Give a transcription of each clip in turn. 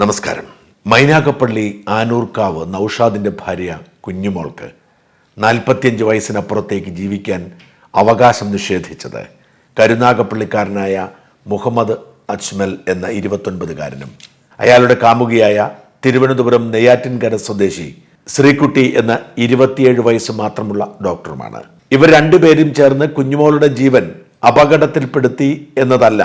നമസ്കാരം. മൈനാകപ്പള്ളി ആനൂർക്കാവ് നൌഷാദിന്റെ ഭാര്യ കുഞ്ഞുമോൾക്ക് നാൽപ്പത്തിയഞ്ച് വയസ്സിനപ്പുറത്തേക്ക് ജീവിക്കാൻ അവകാശം നിഷേധിച്ചത് കരുനാഗപ്പള്ളിക്കാരനായ മുഹമ്മദ് അജ്മൽ എന്ന ഇരുപത്തൊൻപതുകാരനും. അയാളുടെ കാമുകിയായ തിരുവനന്തപുരം നെയ്യാറ്റിൻകര സ്വദേശി ശ്രീകുട്ടി എന്ന ഇരുപത്തിയേഴ് വയസ്സ് മാത്രമുള്ള ഡോക്ടറുമാണ്. ഇവർ രണ്ടുപേരും ചേർന്ന് കുഞ്ഞുമോളുടെ ജീവൻ അപകടത്തിൽപ്പെടുത്തി എന്നതല്ല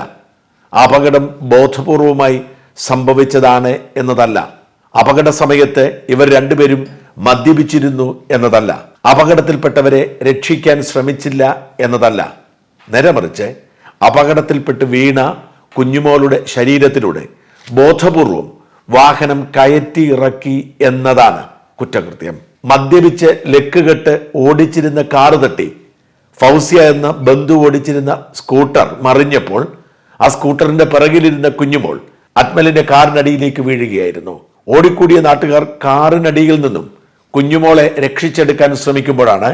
അപകടം ബോധപൂർവമായി സംഭവിച്ചതാണ് എന്നതല്ല. അപകട സമയത്ത് ഇവർ രണ്ടുപേരും മദ്യപിച്ചിരുന്നു എന്നതല്ല. അപകടത്തിൽപ്പെട്ടവരെ രക്ഷിക്കാൻ ശ്രമിച്ചില്ല എന്നതല്ല. നേരമറിച്ച് അപകടത്തിൽപ്പെട്ട് വീണ കുഞ്ഞുമോളുടെ ശരീരത്തിലൂടെ ബോധപൂർവം വാഹനം കയറ്റി ഇറക്കി എന്നതാണ് കുറ്റകൃത്യം. മദ്യപിച്ച് ലെക്കുകെട്ട് ഓടിച്ചിരുന്ന കാറ് തട്ടി. ഫൗസിയ എന്ന ബന്ധു ഓടിച്ചിരുന്ന സ്കൂട്ടർ മറിഞ്ഞപ്പോൾ ആ സ്കൂട്ടറിന്റെ പിറകിലിരുന്ന കുഞ്ഞുമോൾ അത്മലിന്റെ കാറിനടിയിലേക്ക് വീഴുകയായിരുന്നു. ഓടിക്കൂടിയ നാട്ടുകാർ കാറിനടിയിൽ നിന്നും കുഞ്ഞുമോളെ രക്ഷിച്ചെടുക്കാൻ ശ്രമിക്കുമ്പോഴാണ്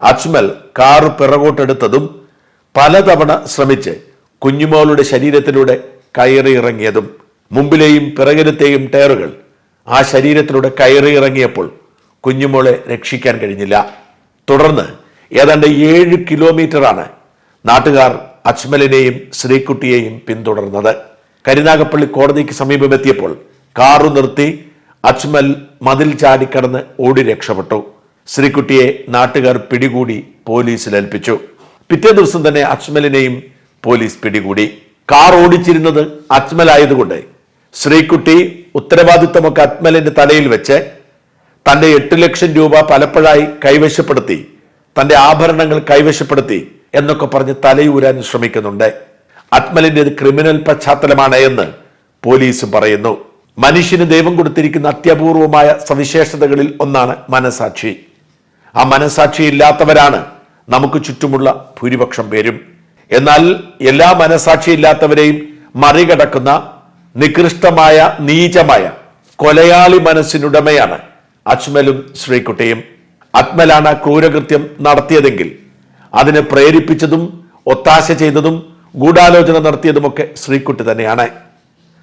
അജ്മൽ കാർ പിറകോട്ടെടുത്തതും പലതവണ ശ്രമിച്ച് കുഞ്ഞുമോളുടെ ശരീരത്തിലൂടെ കയറി ഇറങ്ങിയതും മുമ്പിലെയും പിറകിലത്തെയും ടയറുകൾ ആ ശരീരത്തിലൂടെ കയറി ഇറങ്ങിയപ്പോൾ കുഞ്ഞുമോളെ രക്ഷിക്കാൻ കഴിഞ്ഞില്ല. തുടർന്ന് ഏതാണ്ട് ഏഴ് കിലോമീറ്ററാണ് നാട്ടുകാർ അജ്മലിനെയും ശ്രീകുട്ടിയെയും പിന്തുടർന്നത്. കരുനാഗപ്പള്ളി കോടതിക്ക് സമീപമെത്തിയപ്പോൾ കാറു നിർത്തി അജ്മൽ മതിൽ ചാടിക്കടന്ന് ഓടി രക്ഷപ്പെട്ടു. ശ്രീകുട്ടിയെ നാട്ടുകാർ പിടികൂടി പോലീസിൽ ഏൽപ്പിച്ചു. പിറ്റേ ദിവസം തന്നെ അജ്മലിനെയും പോലീസ് പിടികൂടി. കാർ ഓടിച്ചിരുന്നത് അജ്മൽ ആയതുകൊണ്ട് ശ്രീകുട്ടി ഉത്തരവാദിത്തമൊക്കെ അജ്മലിന്റെ തലയിൽ വെച്ച് തന്റെ എട്ട് ലക്ഷം രൂപ പലപ്പോഴായി കൈവശപ്പെടുത്തി തന്റെ ആഭരണങ്ങൾ കൈവശപ്പെടുത്തി എന്നൊക്കെ പറഞ്ഞ് തലയൂരാൻ ശ്രമിക്കുന്നുണ്ട്. അത്മലിന്റെത് ക്രിമിനൽ പശ്ചാത്തലമാണ് എന്ന് പോലീസ് പറയുന്നു. മനുഷ്യന് ദൈവം കൊടുത്തിരിക്കുന്ന അത്യപൂർവമായ സവിശേഷതകളിൽ ഒന്നാണ് മനസാക്ഷി. ആ മനസാക്ഷി ഇല്ലാത്തവരാണ് നമുക്ക് ചുറ്റുമുള്ള ഭൂരിപക്ഷം പേരും. എന്നാൽ എല്ലാ മനസാക്ഷി ഇല്ലാത്തവരെയും മറികടക്കുന്ന നികൃഷ്ടമായ നീചമായ കൊലയാളി മനസ്സിനുടമയാണ് അജ്മലും ശ്രീകുട്ടിയും. അത്മലാണ് ആ ക്രൂരകൃത്യം നടത്തിയതെങ്കിൽ അതിനെ പ്രേരിപ്പിച്ചതും ഒത്താശ ചെയ്തതും ഗൂഢാലോചന നടത്തിയതുമൊക്കെ ശ്രീക്കുട്ടി തന്നെയാണ്.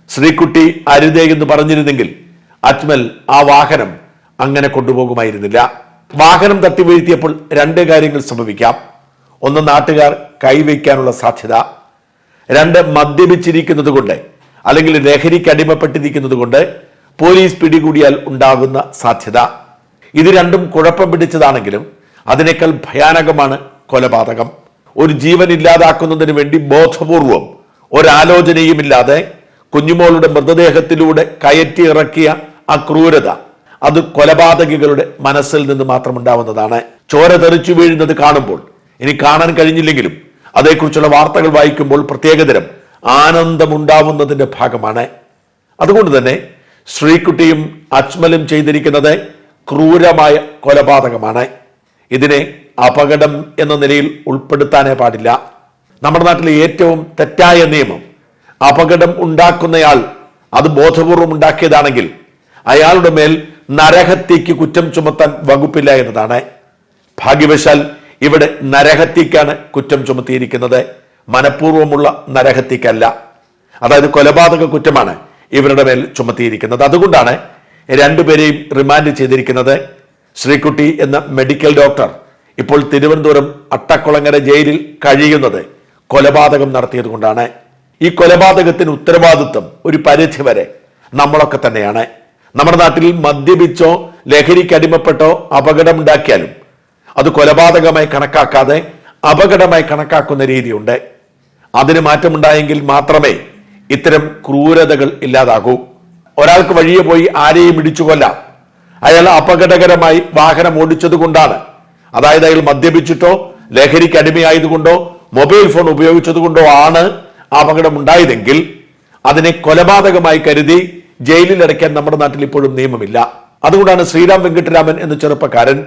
ശ്രീക്കുട്ടി അരുതേ എന്ന് പറഞ്ഞിരുന്നെങ്കിൽ അജ്മൽ ആ വാഹനം അങ്ങനെ കൊണ്ടുപോകുമായിരുന്നില്ല. വാഹനം തട്ടി വീഴ്ത്തിയപ്പോൾ രണ്ട് കാര്യങ്ങൾ സംഭവിക്കാം. ഒന്ന് നാട്ടുകാർ കൈവയ്ക്കാനുള്ള സാധ്യത. രണ്ട് മദ്യപിച്ചിരിക്കുന്നത് കൊണ്ട് അല്ലെങ്കിൽ ലഹരിക്ക് അടിമപ്പെട്ടിരിക്കുന്നത് കൊണ്ട് പോലീസ് പിടികൂടിയാൽ ഉണ്ടാകുന്ന സാധ്യത. ഇത് രണ്ടും കുഴപ്പം പിടിച്ചതാണെങ്കിലും അതിനേക്കാൾ ഭയാനകമാണ് കൊലപാതകം. ഒരു ജീവൻ ഇല്ലാതാക്കുന്നതിന് വേണ്ടി ബോധപൂർവം ഒരാലോചനയുമില്ലാതെ കുഞ്ഞുമോളുടെ മൃതദേഹത്തിലൂടെ കയറ്റി ഇറക്കിയ ആ ക്രൂരത അത് കൊലപാതകികളുടെ മനസ്സിൽ നിന്ന് മാത്രം ഉണ്ടാവുന്നതാണ് ചോര തെറിച്ചു വീഴുന്നത് കാണുമ്പോൾ ഇനി കാണാൻ കഴിഞ്ഞില്ലെങ്കിലും അതേക്കുറിച്ചുള്ള വാർത്തകൾ വായിക്കുമ്പോൾ പ്രത്യേകതരം ആനന്ദമുണ്ടാവുന്നതിന്റെ ഭാഗമാണ്. അതുകൊണ്ട് തന്നെ ശ്രീകുട്ടിയും അജ്മലും ചെയ്തിരിക്കുന്നത് ക്രൂരമായ കൊലപാതകമാണ്. ഇതിനെ അപകടം എന്ന നിലയിൽ ഉൾപ്പെടുത്താനേ പാടില്ല. നമ്മുടെ നാട്ടിലെ ഏറ്റവും തെറ്റായ നിയമം അപകടം ഉണ്ടാക്കുന്നയാൾ അത് ബോധപൂർവം ഉണ്ടാക്കിയതാണെങ്കിൽ അയാളുടെ മേൽ നരഹത്യക്ക് കുറ്റം ചുമത്താൻ വകുപ്പില്ല എന്നതാണ്. ഭാഗ്യവശാൽ ഇവിടെ നരഹത്യക്കാണ് കുറ്റം ചുമത്തിയിരിക്കുന്നത്. മനഃപൂർവമുള്ള നരഹത്യക്കല്ല. അതായത് കൊലപാതക കുറ്റമാണ് ഇവരുടെ മേൽ ചുമത്തിയിരിക്കുന്നത്. അതുകൊണ്ടാണ് രണ്ടുപേരെയും റിമാൻഡ് ചെയ്തിരിക്കുന്നത്. ശ്രീകുട്ടി എന്ന മെഡിക്കൽ ഡോക്ടർ ഇപ്പോൾ തിരുവനന്തപുരം അട്ടക്കുളങ്ങര ജയിലിൽ കഴിയുന്നത് കൊലപാതകം നടത്തിയത് കൊണ്ടാണ്. ഈ കൊലപാതകത്തിന് ഉത്തരവാദിത്വം ഒരു പരിധി വരെ നമ്മളൊക്കെ തന്നെയാണ്. നമ്മുടെ നാട്ടിൽ മദ്യപിച്ചോ ലഹരിക്ക് അടിമപ്പെട്ടോ അപകടമുണ്ടാക്കിയാലും അത് കൊലപാതകമായി കണക്കാക്കാതെ അപകടമായി കണക്കാക്കുന്ന രീതിയുണ്ട്. അതിന് മാറ്റമുണ്ടായെങ്കിൽ മാത്രമേ ഇത്തരം ക്രൂരതകൾ ഇല്ലാതാകൂ. ഒരാൾക്ക് വഴിയെ പോയി ആരെയും ഇടിച്ചു കൊല്ലാം. അയാൾ അപകടകരമായി വാഹനം ഓടിച്ചതുകൊണ്ടാണ് അതായത് അയാൾ മദ്യപിച്ചിട്ടോ ലഹരിക്ക് അടിമയായതുകൊണ്ടോ മൊബൈൽ ഫോൺ ഉപയോഗിച്ചതുകൊണ്ടോ ആണ് അപകടം ഉണ്ടായതെങ്കിൽ അതിനെ കൊലപാതകമായി കരുതി ജയിലിൽ അടയ്ക്കാൻ നമ്മുടെ നാട്ടിൽ ഇപ്പോഴും നിയമമില്ല. അതുകൊണ്ടാണ് ശ്രീരാം വെങ്കിട്ടരാമൻ എന്ന ചെറുപ്പക്കാരൻ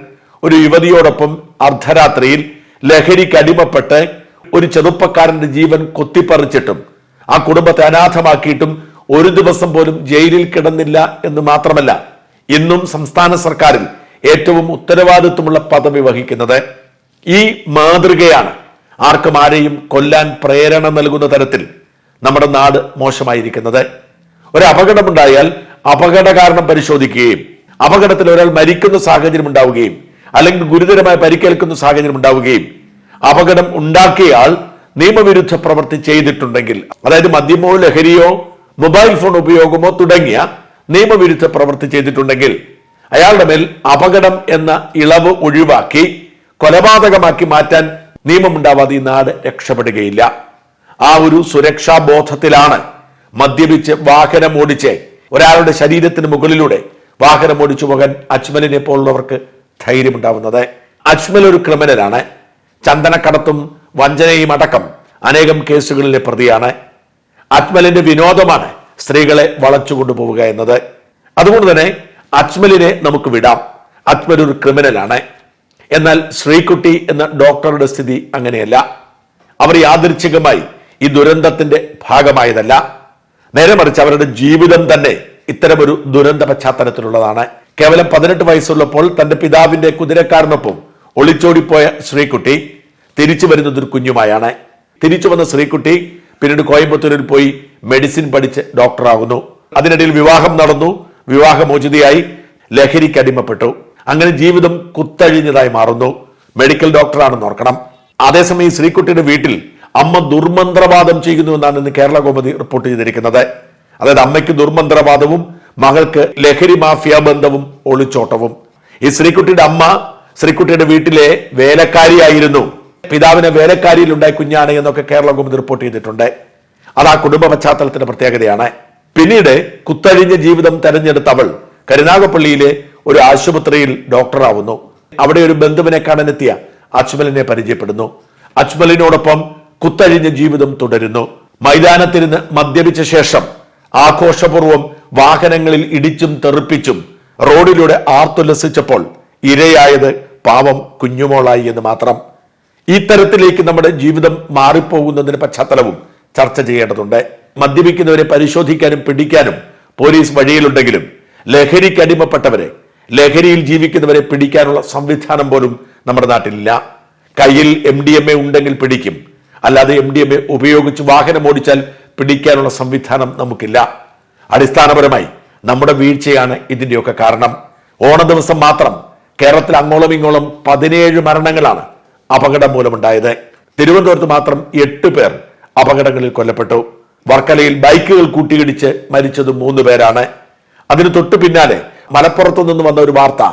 ഒരു യുവതിയോടൊപ്പം അർദ്ധരാത്രിയിൽ ലഹരിക്ക് അടിമപ്പെട്ട് ഒരു ചെറുപ്പക്കാരന്റെ ജീവൻ കൊത്തിപ്പറിച്ചിട്ടും ആ കുടുംബത്തെ അനാഥമാക്കിയിട്ടും ഒരു ദിവസം പോലും ജയിലിൽ കിടന്നില്ല എന്ന് മാത്രമല്ല ഇന്നും സംസ്ഥാന സർക്കാരിൽ ഏറ്റവും ഉത്തരവാദിത്വമുള്ള പദവി വഹിക്കുന്നത് ഈ മാതൃകയാണ്. ആർക്കും ആരെയും കൊല്ലാൻ പ്രേരണ നൽകുന്ന തരത്തിൽ നമ്മുടെ നാട് മോശമായിരിക്കുന്നത്. ഒരു അപകടമുണ്ടായാൽ അപകട കാരണം പരിശോധിക്കുകയും അപകടത്തിൽ ഒരാൾ മരിക്കുന്ന സാഹചര്യം ഉണ്ടാവുകയും അല്ലെങ്കിൽ ഗുരുതരമായി പരിക്കേൽക്കുന്ന സാഹചര്യം ഉണ്ടാവുകയും അപകടം ഉണ്ടാക്കിയയാൾ നിയമവിരുദ്ധ പ്രവൃത്തി ചെയ്തിട്ടുണ്ടെങ്കിൽ അതായത് മദ്യമോ ലഹരിയോ മൊബൈൽ ഫോൺ ഉപയോഗമോ തുടങ്ങിയ നിയമവിരുദ്ധ പ്രവൃത്തി ചെയ്തിട്ടുണ്ടെങ്കിൽ അയാളുടെ മേൽ അപകടം എന്ന ഇളവ് ഒഴിവാക്കി കൊലപാതകമാക്കി മാറ്റാൻ നിയമമുണ്ടാവാതെ ഈ നാട് രക്ഷപ്പെടുകയില്ല. ആ ഒരു സുരക്ഷാ ബോധത്തിലാണ് മദ്യപിച്ച് വാഹനം ഓടിച്ച് ഒരാളുടെ ശരീരത്തിന് മുകളിലൂടെ വാഹനം ഓടിച്ചു പോകാൻ അജ്മലിനെ പോലുള്ളവർക്ക് ധൈര്യമുണ്ടാവുന്നത്. അജ്മൽ ഒരു ക്രിമിനലാണ്. ചന്ദനക്കടത്തും വഞ്ചനയും അടക്കം അനേകം കേസുകളിലെ പ്രതിയാണ്. അജ്മലിന്റെ വിനോദമാണ് സ്ത്രീകളെ വളച്ചു കൊണ്ടുപോവുക എന്നത്. അതുകൊണ്ട് തന്നെ അജ്മലിനെ നമുക്ക് വിടാം. അജ്മൽ ഒരു ക്രിമിനലാണ്. എന്നാൽ ശ്രീകുട്ടി എന്ന ഡോക്ടറുടെ സ്ഥിതി അങ്ങനെയല്ല. അവർ യാദൃച്ഛികമായി ഈ ദുരന്തത്തിന്റെ ഭാഗമായതല്ല. നേരെ മറിച്ച് അവരുടെ ജീവിതം തന്നെ ഇത്തരമൊരു ദുരന്ത പശ്ചാത്തലത്തിലുള്ളതാണ്. കേവലം പതിനെട്ട് വയസ്സുള്ളപ്പോൾ തന്റെ പിതാവിന്റെ കുതിരക്കാരനൊപ്പം ഒളിച്ചോടിപ്പോയ ശ്രീകുട്ടി തിരിച്ചു വരുന്നത് ഒരു കുഞ്ഞുമായാണ്. തിരിച്ചു വന്ന ശ്രീകുട്ടി പിന്നീട് കോയമ്പത്തൂരിൽ പോയി മെഡിസിൻ പഠിച്ച് ഡോക്ടറാകുന്നു. അതിനിടയിൽ വിവാഹം നടന്നു. വിവാഹമോചിതയായി ലഹരിക്ക് അടിമപ്പെട്ടു. അങ്ങനെ ജീവിതം കുത്തഴിഞ്ഞതായി മാറുന്നു. മെഡിക്കൽ ഡോക്ടറാണെന്ന് ഓർക്കണം. അതേസമയം ശ്രീകുട്ടിയുടെ വീട്ടിൽ അമ്മ ദുർമന്ത്രവാദം ചെയ്യുന്നു എന്നാണ് ഇന്ന് കേരള കോമതി റിപ്പോർട്ട് ചെയ്തിരിക്കുന്നത്. അതായത് അമ്മയ്ക്ക് ദുർമന്ത്രവാദവും മകൾക്ക് ലഹരി മാഫിയ ബന്ധവും ഒളിച്ചോട്ടവും. ഈ ശ്രീകുട്ടിയുടെ അമ്മ ശ്രീകുട്ടിയുടെ വീട്ടിലെ വേലക്കാരിയായിരുന്നു. പിതാവിനെ വേലക്കാരിയിൽ ഉണ്ടായ കുഞ്ഞാണ് എന്നൊക്കെ കേരള കോമതി റിപ്പോർട്ട് ചെയ്തിട്ടുണ്ട്. അത് ആ കുടുംബ പശ്ചാത്തലത്തിന്റെ പ്രത്യേകതയാണ്. പിന്നീട് കുത്തഴിഞ്ഞ ജീവിതം തെരഞ്ഞെടുത്ത അവൾ കരുനാഗപ്പള്ളിയിലെ ഒരു ആശുപത്രിയിൽ ഡോക്ടറാവുന്നു. അവിടെ ഒരു ബന്ധുവിനെ കാണാനെത്തിയ അജ്മലിനെ പരിചയപ്പെടുന്നു. അജ്മലിനോടൊപ്പം കുത്തഴിഞ്ഞ ജീവിതം തുടരുന്നു. മൈതാനത്തിരുന്ന് മദ്യപിച്ച ശേഷം ആഘോഷപൂർവം വാഹനങ്ങളിൽ ഇടിച്ചും തെറിപ്പിച്ചും റോഡിലൂടെ ആർത്തുല്ലസിച്ചപ്പോൾ ഇരയായത് പാവം കുഞ്ഞുമോളായി എന്ന് മാത്രം. ഇത്തരത്തിലേക്ക് നമ്മുടെ ജീവിതം മാറിപ്പോകുന്നതിന് പശ്ചാത്തലവും ചർച്ച ചെയ്യേണ്ടതുണ്ട്. മദ്യപിക്കുന്നവരെ പരിശോധിക്കാനും പിടിക്കാനും പോലീസ് വഴിയിലുണ്ടെങ്കിലും ലഹരിക്ക് അടിമപ്പെട്ടവരെ ലഹരിയിൽ ജീവിക്കുന്നവരെ പിടിക്കാനുള്ള സംവിധാനം പോലും നമ്മുടെ നാട്ടിലില്ല. കയ്യിൽ എം ഡി എം എ ഉണ്ടെങ്കിൽ പിടിക്കും. അല്ലാതെ എം ഡി എം എ ഉപയോഗിച്ച് വാഹനം ഓടിച്ചാൽ പിടിക്കാനുള്ള സംവിധാനം നമുക്കില്ല. അടിസ്ഥാനപരമായി നമ്മുടെ വീഴ്ചയാണ് ഇതിന്റെയൊക്കെ കാരണം. ഓണ ദിവസം മാത്രം കേരളത്തിൽ അങ്ങോളം ഇങ്ങോളം പതിനേഴ് മരണങ്ങളാണ് അപകടം മൂലമുണ്ടായത്. തിരുവനന്തപുരത്ത് മാത്രം എട്ട് പേർ അപകടങ്ങളിൽ കൊല്ലപ്പെട്ടു. വർക്കലയിൽ ബൈക്കുകൾ കൂട്ടിയിടിച്ച് മരിച്ചത് മൂന്ന് പേരാണ്. അതിന് തൊട്ടു പിന്നാലെ മലപ്പുറത്തു നിന്ന് വന്ന ഒരു വാർത്ത.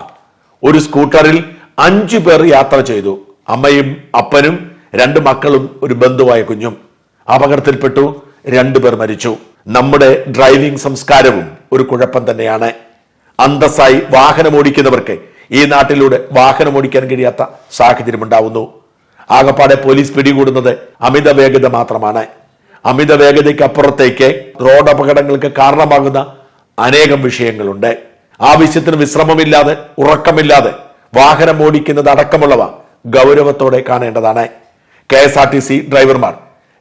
ഒരു സ്കൂട്ടറിൽ അഞ്ചു പേർ യാത്ര ചെയ്തു. അമ്മയും അപ്പനും രണ്ട് മക്കളും ഒരു ബന്ധുവായ കുഞ്ഞും. അപകടത്തിൽപ്പെട്ടു. രണ്ടുപേർ മരിച്ചു. നമ്മുടെ ഡ്രൈവിംഗ് സംസ്കാരവും ഒരു കുഴപ്പം തന്നെയാണ്. അന്തസ്സായി വാഹനം ഓടിക്കുന്നവർക്ക് ഈ നാട്ടിലൂടെ വാഹനം ഓടിക്കാൻ കഴിയാത്ത സാഹചര്യം ഉണ്ടാവുന്നു. ആകപ്പാടെ പോലീസ് പിടികൂടുന്നത് അമിത വേഗത മാത്രമാണ്. അമിത വേഗതയ്ക്ക് അപ്പുറത്തേക്ക് റോഡ് അപകടങ്ങൾക്ക് കാരണമാകുന്ന അനേകം വിഷയങ്ങളുണ്ട്. ആവശ്യത്തിന് വിശ്രമമില്ലാതെ ഉറക്കമില്ലാതെ വാഹനം ഓടിക്കുന്നത് അടക്കമുള്ളവ ഗൗരവത്തോടെ കാണേണ്ടതാണ്. K S R T C ഡ്രൈവർമാർ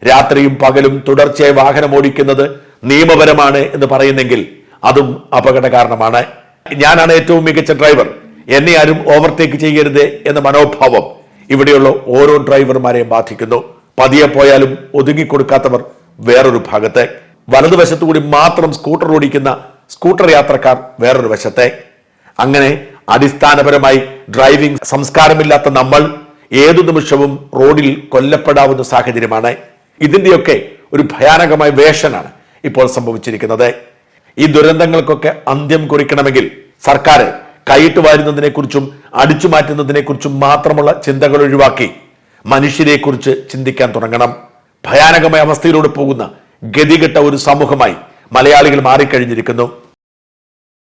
രാത്രിയും പകലും തുടർച്ചയായി വാഹനം ഓടിക്കുന്നത് നിയമപരമാണ് എന്ന് പറയുന്നെങ്കിൽ അതും അപകട കാരണമാണ്. ഞാനാണ് ഏറ്റവും മികച്ച ഡ്രൈവർ. എന്നെ ആരും ഓവർടേക്ക് ചെയ്യരുത് എന്ന മനോഭാവം ഇവിടെയുള്ള ഓരോ ഡ്രൈവർമാരെയും ബാധിക്കുന്നു. പതിയെ പോയാലും ഒതുങ്ങിക്കൊടുക്കാത്തവർ വേറൊരു ഭാഗത്തെ. വലതുവശത്തു കൂടി മാത്രം സ്കൂട്ടർ ഓടിക്കുന്ന സ്കൂട്ടർ യാത്രക്കാർ വേറൊരു വശത്തെ. അങ്ങനെ അടിസ്ഥാനപരമായി ഡ്രൈവിംഗ് സംസ്കാരമില്ലാത്ത നമ്മൾ ഏതു നിമിഷവും റോഡിൽ കൊല്ലപ്പെടാവുന്ന സാഹചര്യമാണ്. ഇതിന്റെയൊക്കെ ഒരു ഭയാനകമായ വേഷനാണ് ഇപ്പോൾ സംഭവിച്ചിരിക്കുന്നത്. ഈ ദുരന്തങ്ങൾക്കൊക്കെ അന്ത്യം കുറിക്കണമെങ്കിൽ സർക്കാർ കൈയിട്ട് വാരുന്നതിനെ കുറിച്ചും അടിച്ചു മാറ്റുന്നതിനെക്കുറിച്ചും മാത്രമുള്ള ചിന്തകൾ ഒഴിവാക്കി മനുഷ്യരെ കുറിച്ച് ചിന്തിക്കാൻ തുടങ്ങണം. ഭയാനകമായ അവസ്ഥയിലൂടെ പോകുന്ന ഗതികെട്ട ഒരു സമൂഹമായി മലയാളികൾ മാറിക്കഴിഞ്ഞിരിക്കുന്നു.